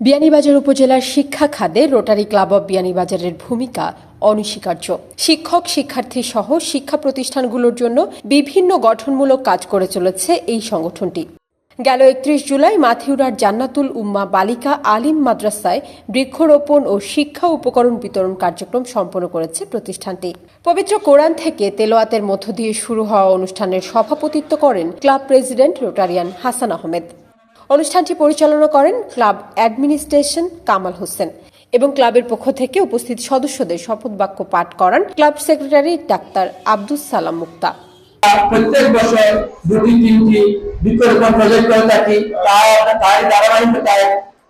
বিয়ানীবাজার উপজেলার শিক্ষা খাতে রোটারি ক্লাব অব বিয়ানীবাজারের ভূমিকা অনস্বীকার্য। শিক্ষক, শিক্ষার্থী সহ শিক্ষা প্রতিষ্ঠানগুলোর জন্য বিভিন্ন গঠনমূলক কাজ করে চলেছে এই সংগঠনটি। গেল একত্রিশ জুলাই মাথিউরার জান্নাতুল উম্মা বালিকা আলিম মাদ্রাসায় বৃক্ষরোপণ ও শিক্ষা উপকরণ বিতরণ কার্যক্রম সম্পন্ন করেছে প্রতিষ্ঠানটি। পবিত্র কোরআন থেকে তেলোয়াতের মধ্য দিয়ে শুরু হওয়া অনুষ্ঠানের সভাপতিত্ব করেন club president Rotarian Hasan Ahmed. অনুষ্ঠানটি পরিচালনা করেন ক্লাব অ্যাডমিনিস্ট্রেশন কামাল হোসেন এবং ক্লাবের পক্ষ থেকে উপস্থিত সদস্যদের শপথ বাক্য পাঠ করান club secretary doctor Abdus Salam মুক্তা। প্রত্যেক বছর দুটি, তিনটি প্রজেক্ট করে থাকি। তাই ধারাবাহিকতায়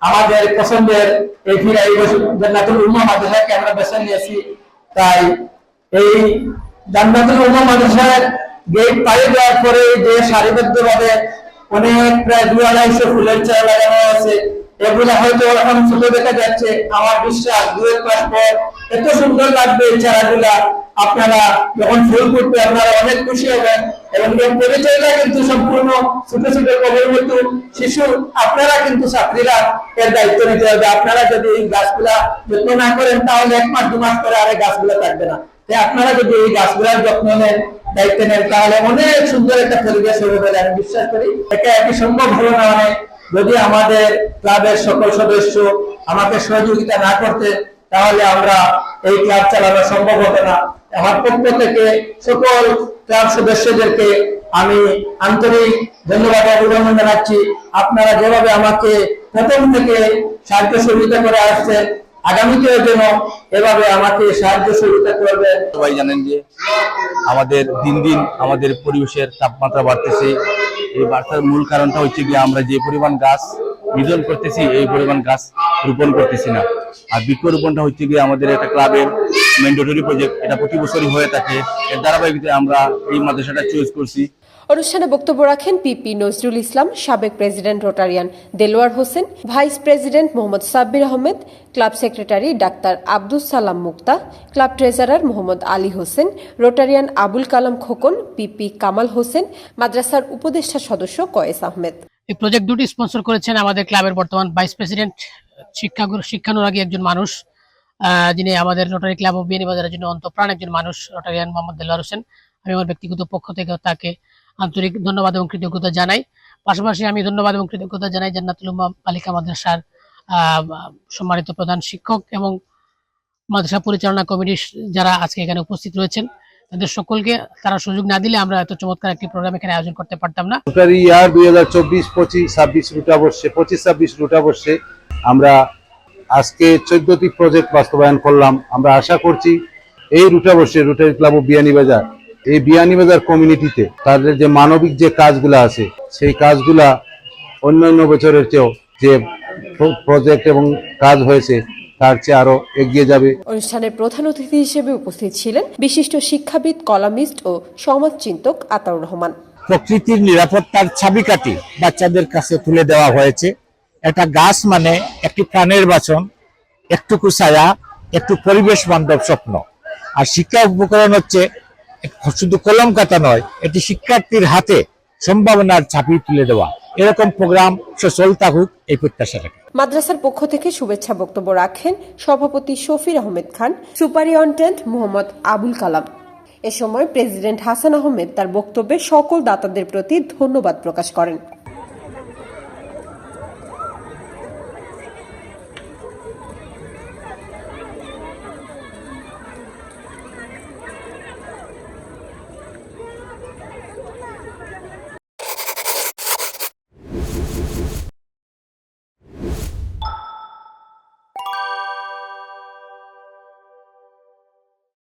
আমাদের পছন্দের এই বছর মাদ্রাসাকে আমরা বেছে নিয়েছি। তাই এই জান্নাতুল মাদ্রাসার গেট পাড়ি দেওয়ার পরে যে সারিবদ্ধভাবে অনেক প্রায় দুই আড়াইশো ফুলের চারা লাগানো আছে এগুলো হয়তো এখন ছোট দেখা যাচ্ছে। আমার বিশ্বাস পর এত সুন্দর লাগবে এই চারাগুলা আপনারা যখন ফুল আপনারা অনেক খুশি হবেন। এবং পরিচয়টা কিন্তু সম্পূর্ণ ছোট ছোট শিশু, আপনারা কিন্তু ছাত্রীরা এর দায়িত্ব নিতে হবে। আপনারা যদি এই গাছগুলা যত্ন না করেন, তাহলে এক মাস, দু মাস পরে আর গাছগুলা থাকবে না। তাই আপনারা যদি এই গাছগুলার যত্ন নেন, দায়িত্ব নেন, তাহলে অনেক সুন্দর একটা পরিবেশ হবে বলে আমি বিশ্বাস করি। একা একই সম্ভব হলো না যদি আমাদের ক্লাবের সকল সদস্য আমাকে সহযোগিতা না করতে, তাহলে আমরা এই ক্লাব চালানো সম্ভব হতো না। আমার পক্ষ থেকে সকল ক্লাব সদস্যদেরকে আমি আন্তরিক ধন্যবাদ অভিনন্দন জানাচ্ছি। আপনারা যেভাবে আমাকে প্রথম থেকে সাহায্য সহযোগিতা করে আসছেন আগামীতেও যেন এভাবে আমাকে সাহায্য সহযোগিতা করবেন সবাই জানেন যে আমাদের দিন দিন আমাদের পরিবেশের তাপমাত্রা বাড়তেছে। এই বার্তার মূল কারণটা হচ্ছে গিয়ে আমরা যে পরিমাণ গাছ নিধন করতেছি, এই পরিমাণ গাছ রোপণ করতেছি না। আর বৃক্ষরোপণটা হচ্ছে গিয়ে আমাদের একটা ক্লাবের ম্যান্ডেটরি প্রজেক্ট এটা প্রতি বছরই হয়ে থাকে। এর ধারাবাহিকতায় আমরা এই মাদ্রাসাটা চয়েস করছি। অনুষ্ঠানে বক্তব্য রাখেন পিপি নজরুল ইসলাম সাবেক president Rotarian Delwar Hossain vice president Mohammad Sabbir Ahmed club secretary doctor Abdus Salam Mukta club treasurer Mohammad Ali Hossain Rotarian Abul Kalam Khokon PP Kamal Hossain মাদ্রাসার উপদেষ্টা সদস্য কয়েস আহমেদ। এই প্রজেক্ট দুটি স্পন্সর করেছেন আমাদের ক্লাবের বর্তমান ভাইস প্রেসিডেন্ট শিক্ষাগুরু শিক্ষানুরাগী একজন মানুষ। যিনি আমাদের রোটারি ক্লাব অফ বিয়ানীবাজারের জন্য অন্তপ্রাণ একজন মানুষ রোটারিয়ান মোহাম্মদ দেলোয়ার হোসেন, আমি আমার ব্যক্তিগত পক্ষ থেকে তাকে আন্তরিক ধন্যবাদ এবং কৃতজ্ঞতা জানাই। পাশাপাশি আমি ধন্যবাদ এবং কৃতজ্ঞতা জানাই জান্নাতুল বালিকা মাদ্রাসার সম্মানিত প্রধান শিক্ষক এবং মাদ্রাসা পরিচালনা কমিটির যারা আজকে এখানে উপস্থিত রয়েছেন, তাদের সকলকে তারা সুযোগ না দিলে আমরা এত চমৎকার একটি প্রোগ্রাম এখানে আয়োজন করতে পারতাম না। ইয়ার দুই হাজার চব্বিশ, পঁচিশ, ছাব্বিশ রুটা বর্ষে পঁচিশ, ছাব্বিশ রুটা বর্ষে আমরা আজকে চোদ্দটি প্রজেক্ট বাস্তবায়ন করলাম। আমরা আশা করছি এই রুটা বর্ষে রোটারি ক্লাব ও বিয়ানীবাজার এই বিয়ানীবাজার কমিউনিটিতে তাদের যে মানবিক যে কাজগুলা আছে সেই কাজগুলা অন্যান্য বছরের চেয়েও যে প্রজেক্ট এবং কাজ হয়েছে তার চেয়ে আরও এগিয়ে যাবে। অনুষ্ঠানের প্রধান অতিথি হিসেবে উপস্থিত ছিলেন বিশিষ্ট শিক্ষাবিদ কলামিস্ট ও সমাজচিন্তক আতাউর রহমান। প্রকৃতির নিরাপত্তার চাবিকাঠি বাচ্চাদের কাছে তুলে দেওয়া হয়েছে। একটা গাছ মানে একটি প্রাণের বাচন, একটুকু ছায়া, একটু পরিবেশ বান্ধব স্বপ্ন। আর শিক্ষা উপকরণ হচ্ছে, শুধু কলম কাটা নয়, এটি শিক্ষার্থীর হাতে সম্ভাবনার ছাপি তুলে দেওয়া। এরকম প্রোগ্রাম সচল থাকুক এই প্রত্যাশা মাদ্রাসার পক্ষ থেকে শুভেচ্ছা বক্তব্য রাখেন সভাপতি শফির আহমেদ খান সুপারিনটেন্ডেন্ট মোহাম্মদ আবুল কালাম। এ সময় প্রেসিডেন্ট হাসান আহমেদ তার বক্তব্যে সকল দাতাদের প্রতি ধন্যবাদ প্রকাশ করেন।